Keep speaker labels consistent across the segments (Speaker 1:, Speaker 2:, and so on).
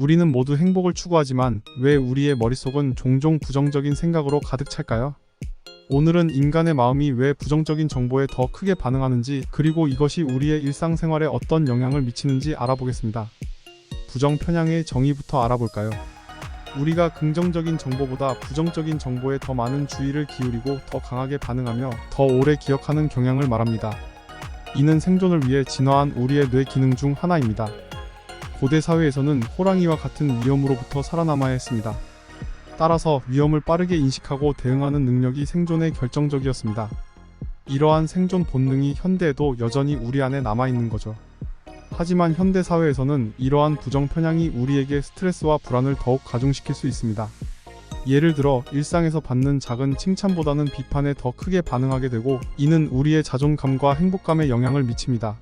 Speaker 1: 우리는 모두 행복을 추구하지만 왜 우리의 머릿속은 종종 부정적인 생각으로 가득 찰까요? 오늘은 인간의 마음이 왜 부정적인 정보에 더 크게 반응하는지 그리고 이것이 우리의 일상생활에 어떤 영향을 미치는지 알아보겠습니다. 부정 편향의 정의부터 알아볼까요? 우리가 긍정적인 정보보다 부정적인 정보에 더 많은 주의를 기울이고 더 강하게 반응하며 더 오래 기억하는 경향을 말합니다. 이는 생존을 위해 진화한 우리의 뇌 기능 중 하나입니다. 고대 사회에서는 호랑이와 같은 위험으로부터 살아남아야 했습니다. 따라서 위험을 빠르게 인식하고 대응하는 능력이 생존에 결정적이었습니다. 이러한 생존 본능이 현대에도 여전히 우리 안에 남아있는 거죠. 하지만 현대 사회에서는 이러한 부정 편향이 우리에게 스트레스와 불안을 더욱 가중시킬 수 있습니다. 예를 들어 일상에서 받는 작은 칭찬보다는 비판에 더 크게 반응하게 되고 이는 우리의 자존감과 행복감에 영향을 미칩니다.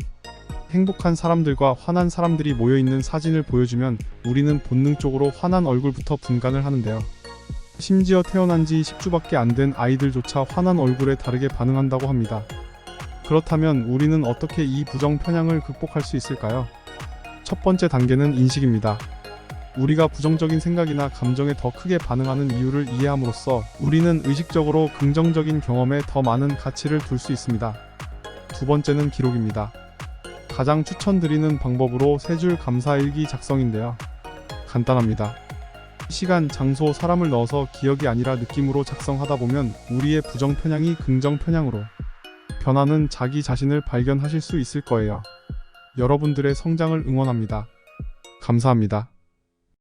Speaker 1: 행복한 사람들과 화난 사람들이 모여 있는 사진을 보여주면 우리는 본능적으로 화난 얼굴부터 분간을 하는데요. 심지어 태어난 지 10주밖에 안 된 아이들조차 화난 얼굴에 다르게 반응한다고 합니다. 그렇다면 우리는 어떻게 이 부정 편향을 극복할 수 있을까요? 첫 번째 단계는 인식입니다. 우리가 부정적인 생각이나 감정에 더 크게 반응하는 이유를 이해함으로써 우리는 의식적으로 긍정적인 경험에 더 많은 가치를 둘 수 있습니다. 두 번째는 기록입니다. 가장 추천드리는 방법으로 세 줄 감사일기 작성인데요. 간단합니다. 시간, 장소, 사람을 넣어서 기억이 아니라 느낌으로 작성하다 보면 우리의 부정 편향이 긍정 편향으로 변하는 자기 자신을 발견하실 수 있을 거예요. 여러분들의 성장을 응원합니다. 감사합니다.